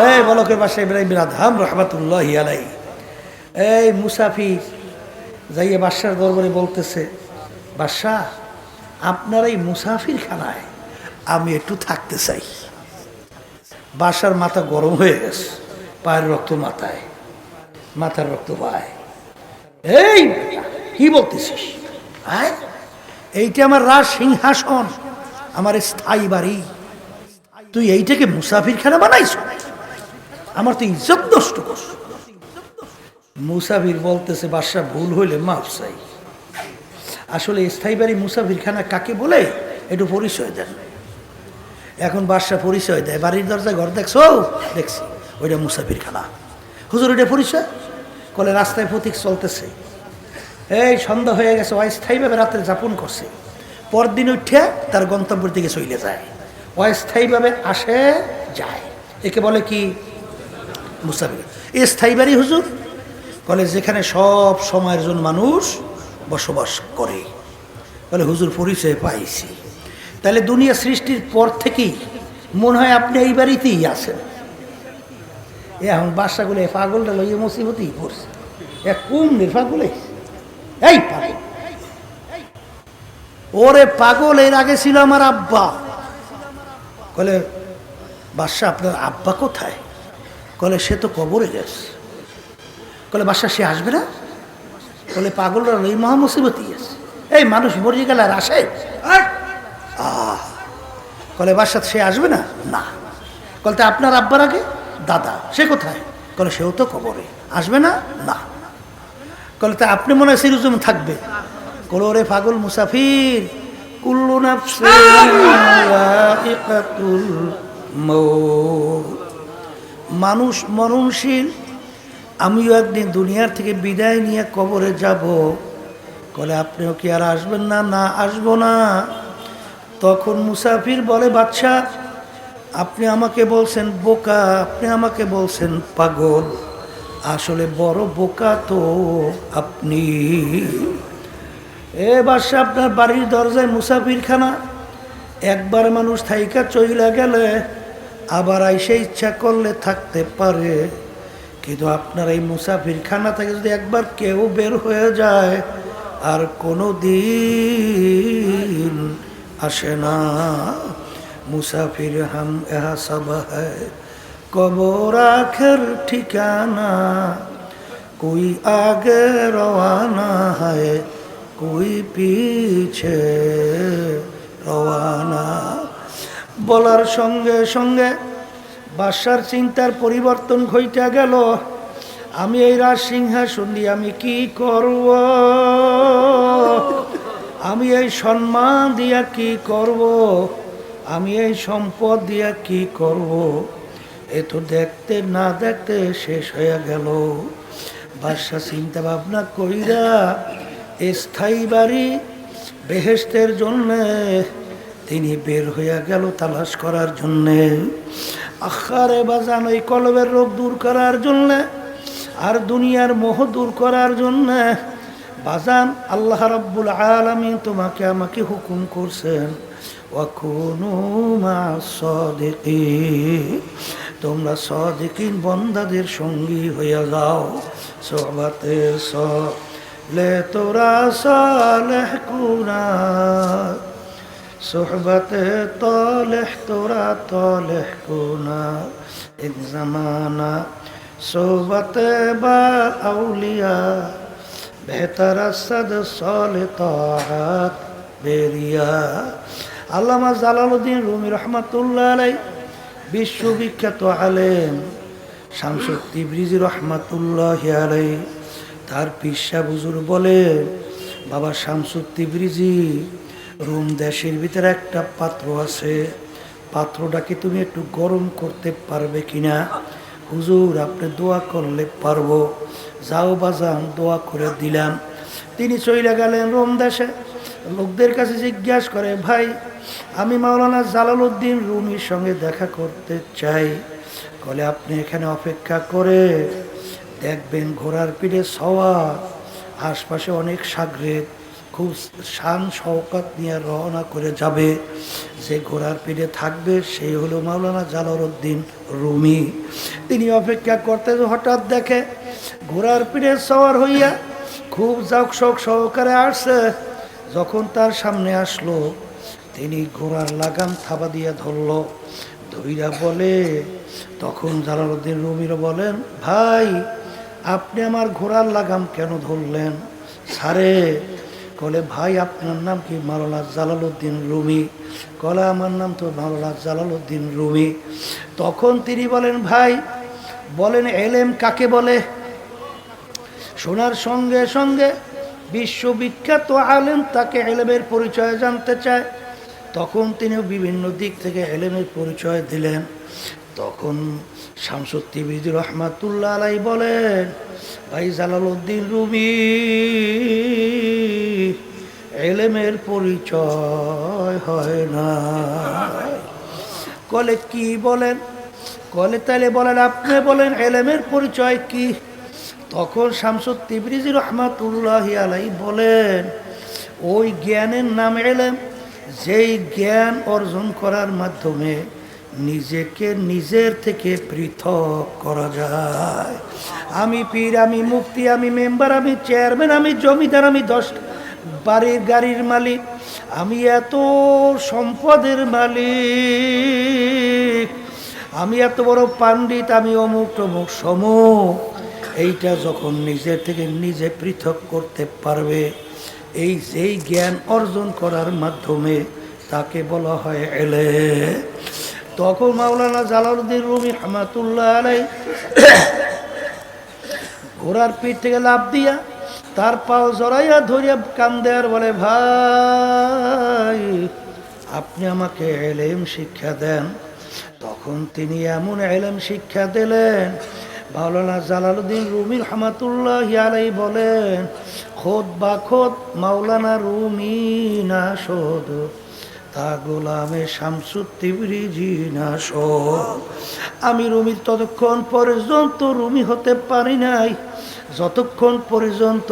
এই বলকের বাসা ইব্রাহিম বিন আদহাম রহমাতুল্লাহ আলাই এই মুসাফির যাইয়ে বাদশার দরবারে বলতেছে বাদশাহ আপনার এই মুসাফির খানায় আমি একটু থাকতে চাই। বাসার মাথা গরম হয়ে গেছে, পায়ের রক্ত মাথায়, মাথার রক্ত পায়। এই, কি বলতেছিস? এইটা আমার রাজ সিংহাসন, আমার স্থায়ী বাড়ি। তুই এইটাকে মুসাফির খানা বানাইছ? আমার তো ইজ্জত নষ্ট করছ। মুসাফির বলতেছে বাদশাহ ভুল হইলে মাফ চাই। আসলে স্থায়ী বাড়ি মুসাফির খানা কাকে বলে, একটু পরিচয় দেন। এখন বাদশাহ পরিচয় দেয়, বাড়ির দরজা, ঘর দেখছ? দেখছি, ওইটা মুসাফির খানা হুজুর ওইটা পরিচয়? কলে রাস্তায় প্রতীক চলতেছে। এই সন্ধ্যা হয়ে গেছে অস্থায়ীভাবে রাত্রে যাপন করছে। পরদিন উঠে তার গন্তব্যের দিকে চলে যায়। অস্থায়ীভাবে আসে, যায়। একে বলে কি? মুসাফির স্থায়ী বাড়ি হুজুর বলে যেখানে সব সময়ের জন্য মানুষ বসবাস করে। বলে, হুজুর, পরিচয় পাইছি। তাহলে দুনিয়া সৃষ্টির পর থেকেই মনে হয় আপনি এই বাড়িতেই আছেন। এ এখন বাসাগুলো পাগলটা লইয়ে মুসিবতেই পড়ছে। এ কুম নির্পাগলে এই পাগল। ওরে পাগল, এর আগে ছিল আমার আব্বা। বলে, বাদশাহ, আপনার আব্বা কোথায়? কলে সে তো কবরে গেছে। কলে বাদশাহ সে আসবে না? বলে পাগলরা এই মহামুসিবতই আছে। এই মানুষ মরে গেলে আর আসে? কলে বাসাত সে আসবে না? না। কলতে আপনার আব্বার আগে? দাদা, সে কোথায়? কলে সেও তো কবরে। আসবে না? না। কলে তা আপনি মনে হয় সিরুজম থাকবে। কলো রে পাগল মুসাফির। কুল্লু মউত। মানুষ মরণশীল, আমিও একদিন দুনিয়ার থেকে বিদায় নিয়ে কবরে যাব। কলে আপনিও কি আর আসবেন না? না, আসব না। তখন মুসাফির বলে বাচ্চা আপনি আমাকে বলছেন বোকা, আপনি আমাকে বলছেন পাগল। আসলে বড় বোকা তো আপনি। এ বাসা আপনার বাড়ির দরজায় মুসাফিরখানা। একবার মানুষ থাইকা চইলা গেলে আবার আইসে ইচ্ছা করলে থাকতে পারে কিন্তু আপনার এই মুসাফিরখানা থেকে যদি একবার কেউ বের হয়ে যায় আর কোনো দিন আসে না মুসাফির হাম এহা সব হ্যায় কবর আখের ঠিকানা कोई आगे रवाना है कोई पीछे রওয়ানা বলার সঙ্গে সঙ্গে বাদশার চিন্তার পরিবর্তন ঘইটা গেল। আমি এই রাজ সিংহাসন দিয়ে আমি কি করব? আমি এই সম্মান দিয়া কি করব? আমি এই সম্পদ দিয়া কি করব? এ তো দেখতে না দেখতে শেষ হয়ে গেল। বাদশা চিন্তা ভাবনা কইরা স্থায়ী বাড়ি বেহেস্তের জন্যে তিনি বের হইয়া গেল তালাশ করার জন্যে। আখারে বাজান, ওই কলবের রোগ দূর করার জন্যে আর দুনিয়ার মোহ দূর করার জন্যে। বাজান, আল্লাহ রাব্বুল আলামিন তোমাকে আমাকে হুকুম করছেন তোমরা সদিকিন বন্দাদের সঙ্গী হইয়া যাও। সোহবাতে লে তোরা সালেহ কুনা সোহবতে তলেহ, তোরা তলেহ কুনা। এক জমানা সোহবতে বা আউলিয়া, বেহতর সদ সলে তাহাত বেরিয়া। আল্লামা জালালুদ্দিন রুমি রহমতুল্লাহ আলাই বিশ্ববিখ্যাত আলেম শামসুদ্দি ব্রিজি রহমাতুল্লাহ আলাই তার পিসা বুজুর বলে, বাবা শামসুদ্দি ব্রিজি রুম দেশের ভিতরে একটা পাত্র আছে। পাত্রটাকে তুমি একটু গরম করতে পারবে কিনা? হুজুর, আপনি দোয়া করলে পারব। যাও বাজান, দোয়া করে দিলাম। তিনি চলে গেলেন রোম দেশে। লোকদের কাছে জিজ্ঞাসা করে, ভাই, আমি মাওলানা জালালউদ্দিন রুমির সঙ্গে দেখা করতে চাই। কলে আপনি এখানে অপেক্ষা করে দেখবেন ঘোড়ার পিঠে সওয়া আশপাশে অনেক সাগরেদ খুব শান শওকাত নিয়ে রওনা করে যাবে। যে ঘোড়ার পিঠে থাকবে সেই হলো মাওলানা জালালউদ্দিন রুমি। তিনি অপেক্ষা করতে হঠাৎ দেখে ঘোড়ার পিঠে সওয়ার হইয়া খুব যাক শোক সহকারে আসছে। যখন তার সামনে আসলো, তিনি ঘোড়ার লাগাম থাবা দিয়ে ধরল, ধইরা বলে, তখন জালালউদ্দিন রুমির বলেন, ভাই, আপনি আমার ঘোড়ার লাগাম কেন ধরলেন? সারে কলে, ভাই, আপনার নাম কি? Maulana Jalaluddin Rumi. কলে, আমার নাম তো মাওলানা জালালউদ্দিন রুমি। তখন তিনি বলেন, ভাই, বলেন, এলেম কাকে বলে? শোনার সঙ্গে সঙ্গে বিশ্ববিখ্যাত আলেম তাকে এলেমের পরিচয় জানতে চায়। তখন তিনি বিভিন্ন দিক থেকে এলেমের পরিচয় দিলেন। তখন শামসুদ্দি বিজুর রহমাতুল্লাহ আলাই বলেন, ভাই, জালালউদ্দিন রুমি। এলেমের পরিচয় হয় না। কলে কি বলেন? কলে তাহলে বলেন, আপনি বলেন, এলেমের পরিচয় কি? তখন শামসুদ তিবরিজি রহমাতুল্লাহ আলাই বলেন, ওই জ্ঞানের নাম এলেম, যেই জ্ঞান অর্জন করার মাধ্যমে নিজেকে নিজের থেকে পৃথক করা যায়। আমি পীর, আমি মুফতি, আমি মেম্বার, আমি চেয়ারম্যান, আমি জমিদার, আমি দশ বাড়ির গাড়ির মালিক, আমি এত সম্পদের মালিক, আমি এত বড় পাণ্ডিত, আমি অমুক তমুক সমুক। এইটা যখন নিজের থেকে নিজে পৃথক করতে পারবে, এই যেই জ্ঞান অর্জন করার মাধ্যমে তাকে বলা হয় এলে। তখন মাওলানা জালালউদ্দিন রুমি রহমাতুল্লাহ আলাই ঘোড়ার পিঠ থেকে লাভ দিয়া তার পাও জড়াইয়া ধরিয়া কান্দে আর বলে, ভাই, আপনি আমাকে এলেম শিক্ষা দেন। তখন তিনি এমন এলেম শিক্ষা দিলেন, মাওলানা জালালউদ্দিন রুমি রহমাতুল্লাহ আলাই বলেন, খোদ বা খোদ মাওলানা রুমি না শোধ তা গোলামে শামসুত্তিবরিজি না শোধ আমি রুমির ততক্ষণ পর্যন্ত রুমি হতে পারি নাই। যতক্ষণ পর্যন্ত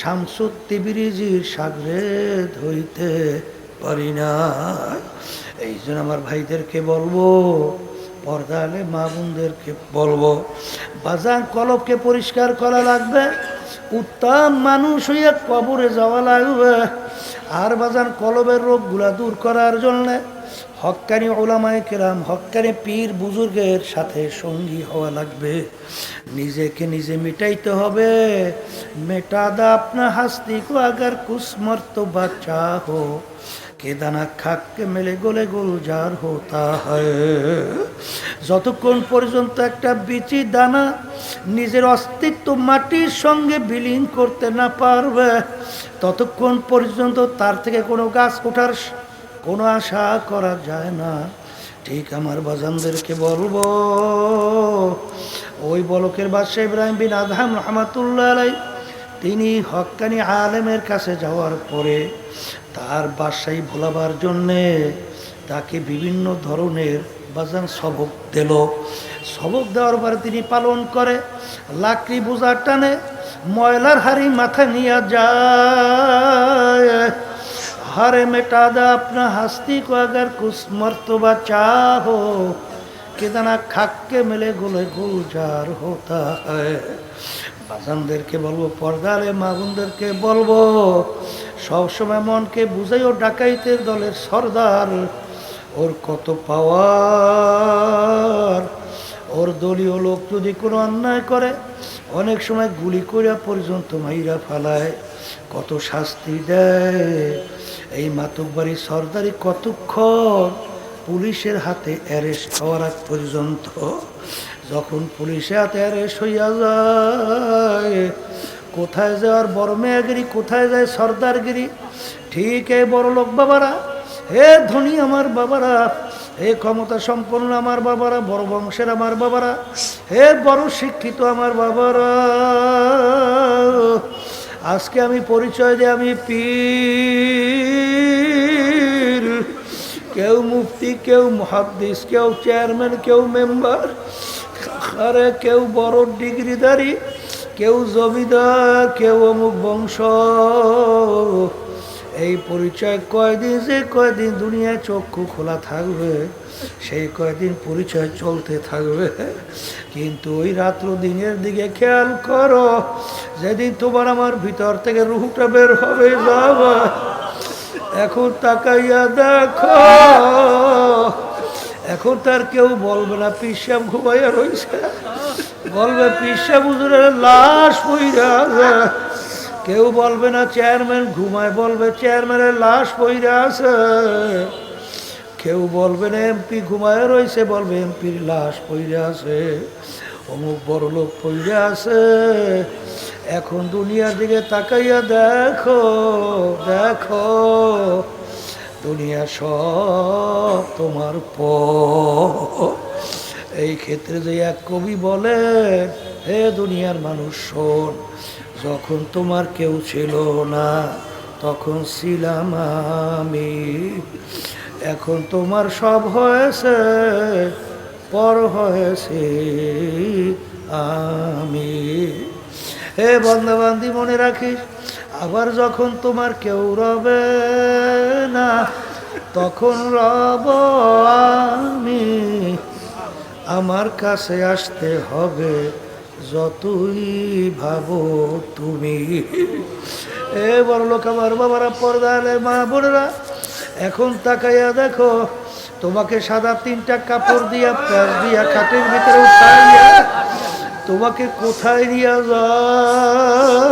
শামসুত্তিবরিজির সাগরেদ হইতে পারি না, এই জন্য আমার ভাইদেরকে বলব পর্দালে মা বোনদেরকে বলব বাজার কলবকে পরিষ্কার করা লাগবে উত্তম মানুষ হইয়া কবরে যাওয়া লাগবে। আর বাজান কলবের রোগগুলা দূর করার জন্যে হকানি ওলামায় কেরাম হকানি পীর বুজুর্গের সাথে সঙ্গী হওয়া লাগবে। নিজেকে নিজে মিটাইতে হবে। মেটাদা আপনা হাস্তি আগার কুসমর্ত বাচ্চা হো। কেদানা খাককে মেলে গোলে গুলজার হতা হয়। যতক্ষণ পর্যন্ত একটা বিচি দানা নিজের অস্তিত্ব মাটির সঙ্গে বিলীন করতে না পারবে, ততক্ষণ পর্যন্ত তার থেকে কোনো গাছ ওঠার কোনো আশা করা যায় না। ঠিক আমার বাজানদেরকে বলব, ওই বলকের বাদশাহ ইব্রাহিম বিন আদহাম রহমাতুল্লাহ তিনি হক্কানি আলেমের কাছে যাওয়ার পরে তার বাসাই ভোলাবার জন্যে তাকে বিভিন্ন ধরনের বাজান সবক দিল। সবক দেওয়ার পরে তিনি পালন করে, লাকড়ি বোঝার টানে, ময়লার হাড়ি মাথা নিয়ে যায়। হারে মেটাদা আপনা হাস্তি কো কুসমর্ত বা মর্তবা কেদানা খাককে মেলে গোলে গুলজার হতা বাজানদেরকে বলব, পর্দারে মাগুনদেরকে বলব সবসময় মনকে বুঝাইও ডাকাইতের দলের সর্দার। ওর কত পাওয়ার, ওর দলীয় লোক যদি কোনো অন্যায় করে, অনেক সময় গুলি করিয়া পর্যন্ত মাইরা ফালায়, কত শাস্তি দেয়। এই মাতুকবাড়ি সর্দারি কতক্ষণ পুলিশের হাতে অ্যারেস্ট হওয়ার পর্যন্ত যখন পুলিশে অ্যারেস্ট হইয়া যায়, কোথায় যায় যাওয়ার বড় মেয়াগিরি, কোথায় যায় সর্দারগিরি? ঠিক এই বড় লোক বাবারা, হে ধনী আমার বাবারা, হে ক্ষমতা সম্পন্ন আমার বাবারা, বড় বংশের আমার বাবারা, হে বড় শিক্ষিত আমার বাবারা, আজকে আমি পরিচয় দিই, আমি পীর। কেউ মুফতি, কেউ মহাদ্দিস, কেউ চেয়ারম্যান, কেউ মেম্বার আরে কেউ বড় ডিগ্রিদারি কেউ জমিদার, কেউ অমুক বংশ। এই পরিচয় কয়দিন, যে কয়দিন দুনিয়ায় চক্ষু খোলা থাকবে, সেই কয়দিন পরিচয় চলতে থাকবে। কিন্তু ওই রাত্র দিনের দিকে খেয়াল করো, যেদিন তোমার আমার ভিতর থেকে রুহটা বের হবে, বাবা। এখন তাকাইয়া দেখো। এখন তার কেউ বলবে না পিসাব ঘুমাইয়া রয়েছে বলবে পিসাব হুজুরের লাশ পইরা। কেউ বলবে না, চেয়ারম্যান ঘুমায়, বলবে, চেয়ারম্যানের লাশ পইরা আছে। কেউ বলবে না, এমপি ঘুমায় রয়েছে বলবে, এমপির লাশ পইরা আছে। অমুক বড় লোক পইরা আছে। এখন দুনিয়ার দিকে তাকাইয়া দেখো দেখো। দুনিয়া সব তোমার প এই ক্ষেত্রে যে এক কবি বলে হে দুনিয়ার মানুষ, শোন, যখন তোমার কেউ ছিল না, তখন ছিলাম আমি। এখন তোমার সব হয়েছে, পর হয়েছে আমি। হে বন্ধবান্ধি, মনে রাখিস আবার যখন তোমার কেউ রবে না, তখন রব আমি আমার কাছে আসতে হবে যতই ভাবো তুমি। এ বড় লোক আমার বাবারা, পর্দালে মা বোনেরা, এখন তাকাইয়া দেখো, তোমাকে সাদা তিনটা কাপড় দিয়া প্যাস দিয়া, খাটের ভিতরে উঠাইয়া তোমাকে কোথায় নিয়ে যায়?